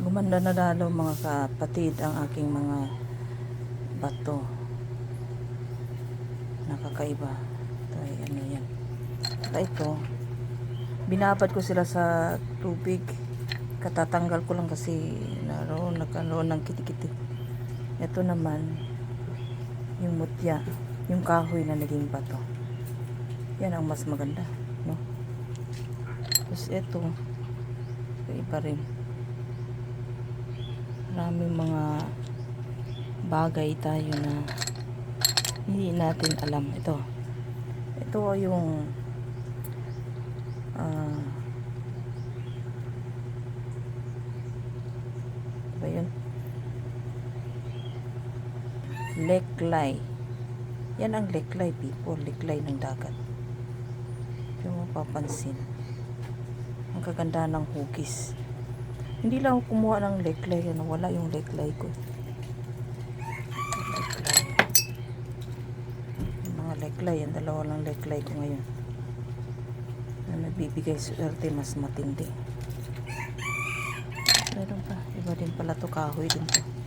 Gumanda na lalo mga kapatid ang aking mga bato. Nakakaiba. Ito ay ano yan. At ito, binabad ko sila sa tubig. Katatanggal ko lang kasi naroon, nagkaroon ng kitikiti. Ito naman, yung mutya, yung kahoy na naging bato. Yan ang mas maganda, no? Tapos ito, iba rin. Maraming mga bagay tayo na hindi natin alam. Ito. Ito yung ah ba yun? Leklay. Yan ang leklay people. Leklay ng dagat. Yung mapapansin. Ang kaganda ng hugis. Hindi lang kumuha ng leklay. Ano, wala yung leklay ko. Leklay. Yung mga leklay. Ang dalawa lang leklay ko ngayon. Na nagbibigay swerte mas matindi. Meron pa. Iba din pala to kahoy din to.